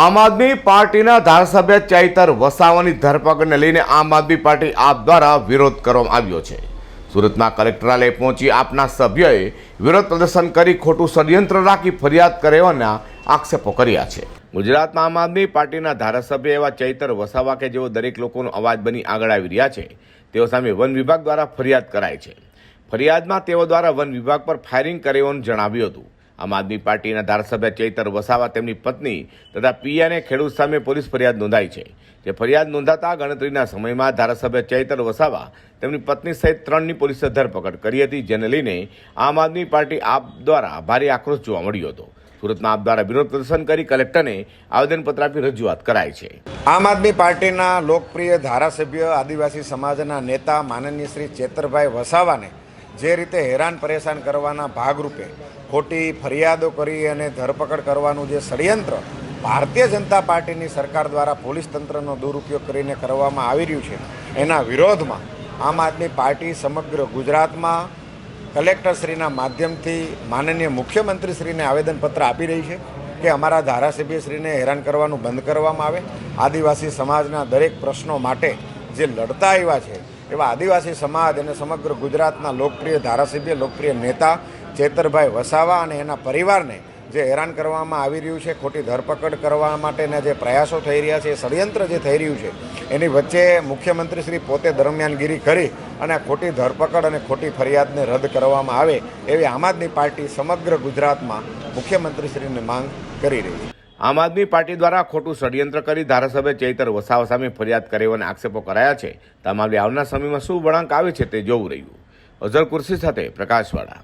આમ આદમી પાર્ટીના ધારાસભ્ય ચૈતર વસાવાની ધરપકડને લઈને આમ આદમી પાર્ટી આપ દ્વારા વિરોધ કરવામાં આવ્યો છે. સુરતમાં કલેક્ટરાલય પહોંચી આપના સભ્યએ વિરોધ પ્રદર્શન કરી ખોટું ષડયંત્ર રાખી ફરિયાદ કરવાના આક્ષેપો કર્યા છે. ગુજરાતમાં આમ આદમી પાર્ટીના ધારાસભ્ય એવા ચૈતર વસાવા કે જેઓ દરેક લોકોનો અવાજ બની આગળ આવી રહ્યા છે, તેઓ સામે વન વિભાગ દ્વારા ફરિયાદ કરાઈ છે. ફરિયાદમાં તેઓ દ્વારા વન વિભાગ પર ફાયરિંગ કરેવાનું જણાવ્યું હતું. આમ આદમી પાર્ટીના ધારાસભ્ય ચૈતર વસાવા તેમની પત્ની તથા પિયાને ખેડૂત સામે પોલીસ ફરિયાદ નોંધાઈ છે, જે ફરિયાદ નોંધાતા ગણતરીના સમયમાં ધારાસભ્ય ચૈતર વસાવા તેમની પત્ની સહિત ત્રણની પોલીસે ધરપકડ કરી હતી, જેને લઈને આમ આદમી પાર્ટી આપ દ્વારા ભારે આક્રોશ જોવા મળ્યો હતો. સુરતમાં આપ દ્વારા વિરોધ પ્રદર્શન કરી કલેક્ટરને આવેદનપત્ર આપી રજૂઆત કરાઈ છે. આમ આદમી પાર્ટીના લોકપ્રિય ધારાસભ્ય આદિવાસી સમાજના નેતા માનનીય શ્રી ચેતરભાઈ વસાવાને જે રીતે હેરાન પરેશાન કરવાના ભાગરૂપે ખોટી ફરિયાદો કરી અને ધરપકડ કરવાનું જે ષડયંત્ર ભારતીય જનતા પાર્ટીની સરકાર દ્વારા પોલીસ તંત્રનો દુરુપયોગ કરીને કરવામાં આવી રહ્યું છે, એના વિરોધમાં આમ આદમી પાર્ટી સમગ્ર ગુજરાતમાં કલેક્ટરશ્રીના માધ્યમથી માનનીય મુખ્યમંત્રીશ્રીને આવેદનપત્ર આપી રહી છે કે અમારા ધારાસભ્યશ્રીને હેરાન કરવાનું બંધ કરવામાં આવે. આદિવાસી સમાજના દરેક પ્રશ્નો માટે જે લડતા આવ્યા છે એવા આદિવાસી સમાજ અને સમગ્ર ગુજરાતના લોકપ્રિય ધારાસભ્ય, લોકપ્રિય નેતા ચેતરભાઈ વસાવા અને એના પરિવારને જે હેરાન કરવામાં આવી રહ્યું છે, ખોટી ધરપકડ કરવા માટેના જે પ્રયાસો થઈ રહ્યા છે, એ ષડયંત્ર જે થઈ રહ્યું છે, એની વચ્ચે મુખ્યમંત્રી શ્રી પોતે દરમિયાનગીરી કરી અને ખોટી ધરપકડ અને ખોટી ફરિયાદને રદ કરવામાં આવે એવી આમ આદમી પાર્ટી સમગ્ર ગુજરાતમાં મુખ્યમંત્રીશ્રીને માંગ કરી રહી છે. આમ આદમી પાર્ટી દ્વારા ખોટું ષડયંત્ર કરી ધારાસભ્ય ચૈતર વસાવા સામે ફરિયાદ કર્યાના આક્ષેપો કરાયા છે. તમામ આવનાર સમયમાં શું વળાંક આવે છે તે જોવું રહ્યું. અઝર કુર્સી સાથે પ્રકાશવાળા.